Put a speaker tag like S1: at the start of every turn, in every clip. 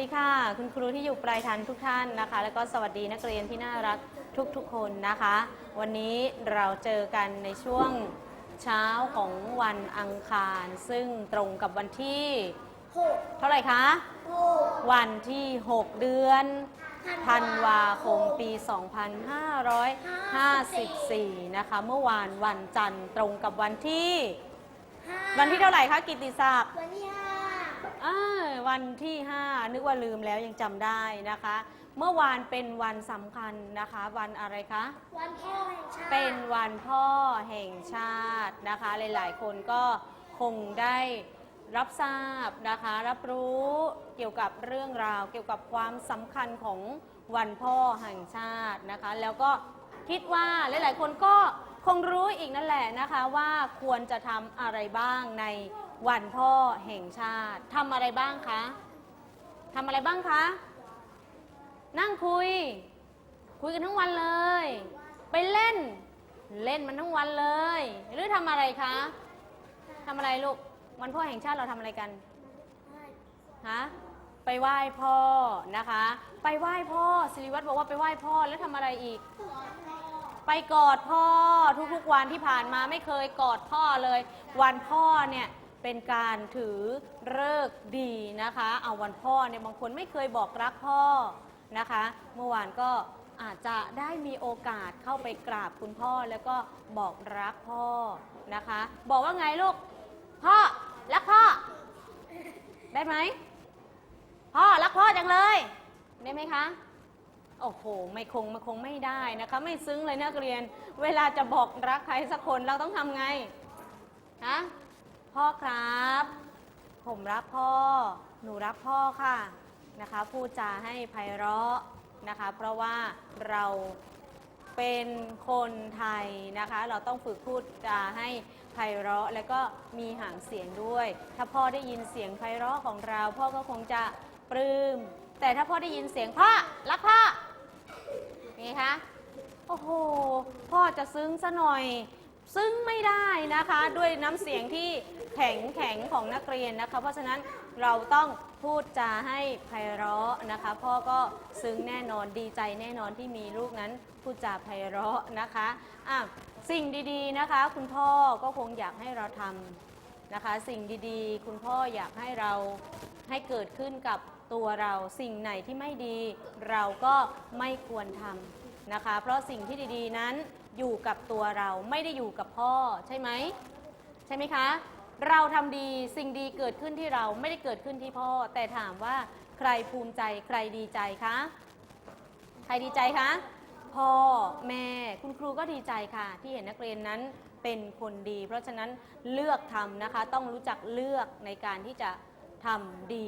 S1: ดีค่ะ คุณครูที่อยู่ปลายทางทุกท่านนะคะ แล้วก็สวัสดีนักเรียนที่น่ารักทุกๆคนนะคะ วันนี้เราเจอกันในช่วงเช้าของวันอังคาร ซึ่งตรงกับวันที่
S2: หก
S1: เท่าไหร่คะ
S2: หก
S1: วันที่ 6 เดือนธันวาคมปี 2554 นะคะ เมื่อวานวันจันทร์ตรงกับวันที่
S2: ห้า
S1: วันที่เท่าไหร่คะกิตติศักดิ์
S2: วันที่ห้า
S1: อ่า วันที่ 5 นึกว่าลืมแล้วยังจำได้นะคะ เมื่อวานเป็นวันสำคัญนะคะ วันอะไรคะ
S2: วันพ่อแห่งชาติ
S1: เป็นวันพ่อแห่งชาตินะคะ หลาย ๆ คนก็คงได้รับทราบนะคะ รับรู้เกี่ยวกับเรื่องราว เกี่ยวกับความสำคัญของวันพ่อแห่งชาตินะคะ แล้วก็คิดว่าหลาย ๆ คนก็คงรู้อีกนั่นแหละนะคะว่าควรจะทำอะไรบ้างใน วันพ่อแห่งชาติทำอะไรบ้างคะทำอะไรบ้างคะ นั่งคุย คุยกันทั้งวันเลย ไปเล่น เล่นมันทั้งวันเลย หรือทำอะไรคะทำอะไรลูก วันพ่อแห่งชาติเราทำอะไรกันฮะไปไหว้พ่อนะคะ ไปไหว้พ่อสิริวัตรบอกว่าไปไหว้พ่อแล้วทำอะไรอีก ไปกอดพ่อทุกๆวันที่ผ่านมาไม่เคยกอดพ่อเลย วันพ่อเนี่ย เป็นการถือเลิกดีนะคะ เอาวันพ่อเนี่ยบางคนไม่เคยบอกรักพ่อนะคะ เมื่อวานก็อาจจะได้มีโอกาสเข้าไปกราบคุณพ่อแล้วก็บอกรักพ่อนะคะ บอกว่าไงลูก พ่อรักพ่อ ได้ไหมพ่อรักพ่อจังเลย ได้ไหมคะโอ้โห ไม่คงมันคงไม่ได้นะคะ ไม่ซึ้งเลยนักเรียน เวลาจะบอกรักใครสักคนเราต้องทำไงฮะ พ่อครับ ผมรักพ่อ หนูรักพ่อค่ะนะคะพูดจาให้ไพเราะนะคะ เพราะว่าเราเป็นคนไทยนะคะ เราต้องฝึกพูดจาให้ไพเราะแล้วก็มีหางเสียงด้วย ถ้าพ่อได้ยินเสียงไพเราะของเรา พ่อก็คงจะปลื้ม แต่ถ้าพ่อได้ยินเสียงพ่อรักพ่อไงคะโอ้โหพ่อจะซึ้งซะหน่อย ซึ้งไม่ได้นะคะ ด้วยน้ำเสียงที่ แข็งแข็งของนักเรียนนะคะ เพราะฉะนั้นเราต้องพูดจาให้ไพเราะนะคะ พ่อก็ซึ้งแน่นอนดีใจแน่นอนที่มีลูกนั้นพูดจาไพเราะนะคะอะสิ่งดีๆนะคะ คุณพ่อก็คงอยากให้เราทำนะคะ สิ่งดีๆ คุณพ่ออยากให้เราให้เกิดขึ้นกับตัวเราสิ่งไหนที่ไม่ดี เราก็ไม่ควรทำนะคะ เพราะสิ่งที่ดีๆนั้นอยู่กับตัวเราไม่ได้อยู่กับพ่อใช่ไหมใช่ไหมคะ เราทำดีสิ่งดีเกิดขึ้นที่เราไม่ได้เกิดขึ้นที่พ่อ แต่ถามว่าใครภูมิใจใครดีใจคะ ใครดีใจคะ พ่อแม่คุณครูก็ดีใจค่ะ ที่เห็นนักเรียนนั้นเป็นคนดี เพราะฉะนั้นเลือกทำนะคะ ต้องรู้จักเลือกในการที่จะทำดี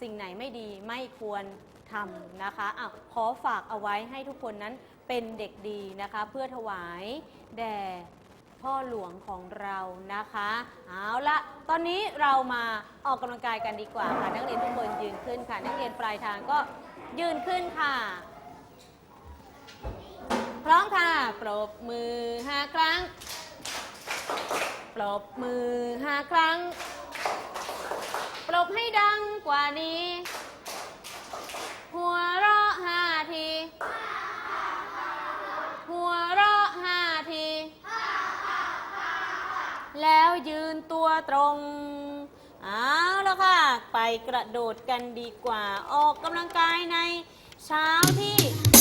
S1: สิ่งไหนไม่ดีไม่ควรทำนะคะอะขอฝากเอาไว้ให้ทุกคนนั้นเป็นเด็กดีนะคะ เพื่อถวายแด่ พ่อหลวงของเรานะคะเอาละตอนนี้เรามาออกกำลังกายกันดีกว่าค่ะ นักเรียนทุกคนยืนขึ้นค่ะ นักเรียนปลายทางก็ยืนขึ้นค่ะ พร้อมค่ะปรบมือห้าครั้งปรบมือห้าครั้งปรบให้ดังกว่านี้ หัวเราะห้า ยืนตัวตรงเอาแล้วค่ะ ไปกระโดดกันดีกว่า ออกกำลังกายในเช้าที่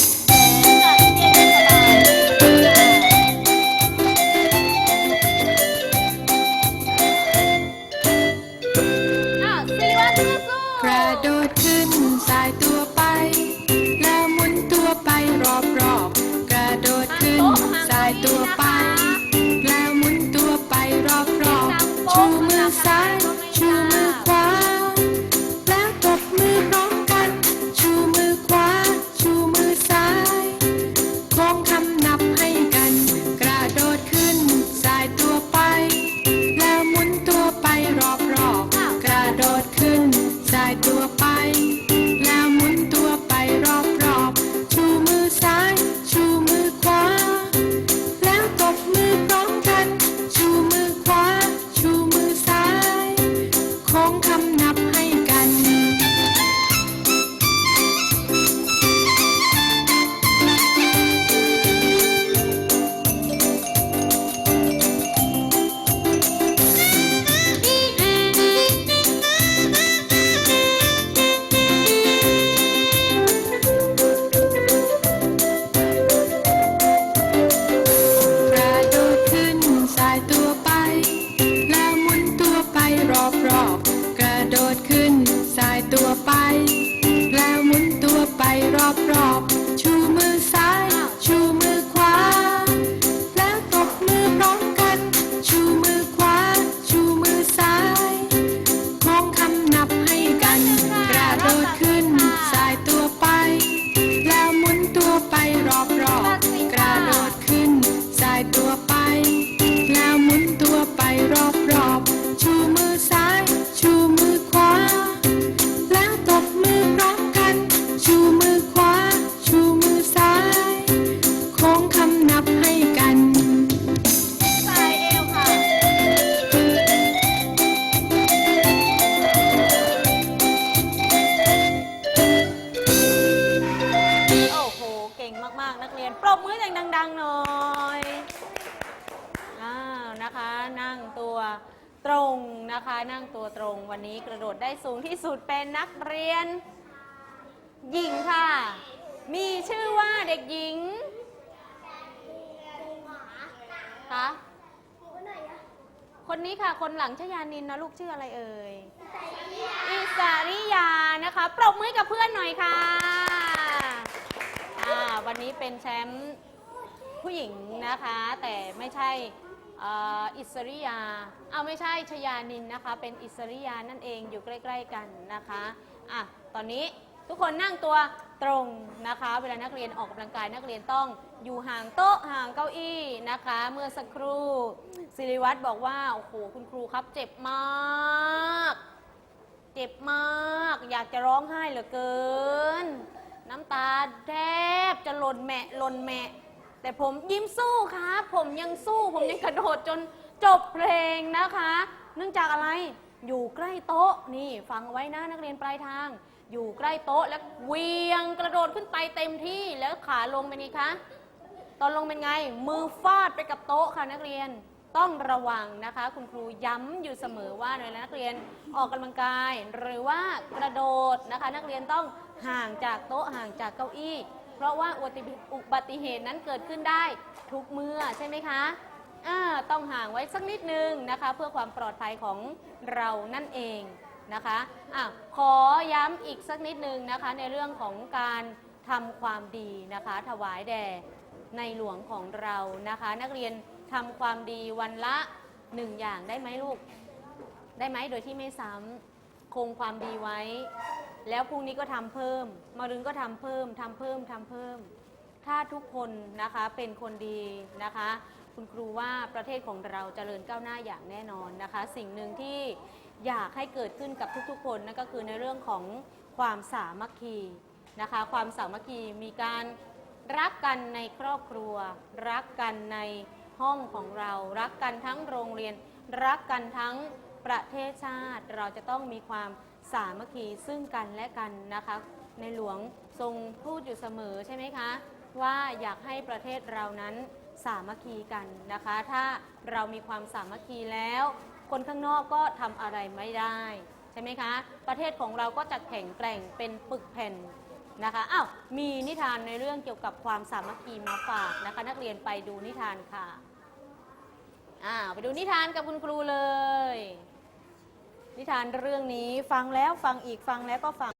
S3: ปรบมือ
S1: ดัง ๆ หน่อยอ้าวนะคะ นั่งตัวตรงนะคะ นั่งตัวตรงวันนี้กระโดดได้สูงที่สุดเป็นนักเรียน หญิงค่ะ มีชื่อว่าเด็กหญิงคะคนนี้ค่ะ คนหลังชยานินนะลูกชื่ออะไรเอ่ย อิสาริยานะคะ ปรบมือให้กับเพื่อนหน่อยค่ะอ่าวันนี้เป็นแชมป์ ผู้หญิงนะคะ แต่ไม่ใช่อิสริยา เอาไม่ใช่ชยานินนะคะ เป็นอิสริยานั่นเองอยู่ใกล้ ๆ กันนะคะอะตอนนี้ทุกคนนั่งตัวตรงนะคะ เวลานักเรียนออกกำลังกายนักเรียนต้องอยู่ห่างโต๊ะห่างเก้าอี้นะคะ เมื่อสักครู่สิริวัตรบอกว่าโอ้โหคุณครูครับเจ็บมาก เจ็บมาก อยากจะร้องไห้เหลือเกิน น้ำตาแทบจะหล่นแมะหล่นแมะ แต่ผมยิ้มสู้ครับ ผมยังสู้ผมยังกระโดดจนจบเพลงนะคะ เนื่องจากอะไรอยู่ใกล้โต๊ะนี่ฟังไว้นะนักเรียนปลายทาง อยู่ใกล้โต๊ะแล้วเวียงกระโดดขึ้นไปเต็มที่แล้วขาลงเป็นไงคะตอนลงเป็นไง มือฟาดไปกับโต๊ะค่ะนักเรียนต้องระวังนะคะ คุณครูย้ำอยู่เสมอว่าเวลานักเรียนออกกำลังกาย หรือว่ากระโดดนะคะ นักเรียนต้องห่างจากโต๊ะห่างจากเก้าอี้ เพราะว่าอุบัติเหตุนั้นเกิดขึ้นได้ทุกเมื่อใช่ไหมคะต้องห่างไว้สักนิดนึงนะคะ เพื่อความปลอดภัยของเรานั่นเองนะคะอะขอย้ำอีกสักนิดนึงนะคะ ในเรื่องของการทำความดีนะคะ ถวายแด่ในหลวงของเรานะคะ นักเรียนทำความดีวันละหนึ่งอย่างได้ไหมลูก ได้ไหมโดยที่ไม่ซ้ำคงความดีไว้ แล้วพรุ่งนี้ก็ทำเพิ่มมารืนก็ทำเพิ่มทำเพิ่มทำเพิ่ม ถ้าทุกคนนะคะเป็นคนดีนะคะ คุณครูว่าประเทศของเราจเจริญก้าวหน้าอย่างแน่นอนนะคะ สิ่งหนึ่งที่อยากให้เกิดขึ้นกับทุกๆ คนนั่นก็คือในเรื่องของความสามัคคีนะคะ ความสามัคคีมีการรักกันในครอบครัว รักกันในห้องของเรา รักกันทั้งโรงเรียน รักกันทั้งประเทศชาติ เราจะต้องมีความ สามัคคีซึ่งกันและกันนะคะ ในหลวงทรงพูดอยู่เสมอใช่ไหมคะ ว่าอยากให้ประเทศเรานั้นสามัคคีกันนะคะ ถ้าเรามีความสามัคคีแล้ว คนข้างนอกก็ทำอะไรไม่ได้ใช่ไหมคะ ประเทศของเราก็จะแข็งแกร่งเป็นปึกแผ่นนะคะอ้าวมีนิทานในเรื่องเกี่ยวกับความสามัคคีมาฝากนะคะ นักเรียนไปดูนิทานค่ะอ่าไปดูนิทานกับคุณครูเลย นิทานเรื่องนี้ฟังแล้วฟังอีกฟังแล้วก็ฟัง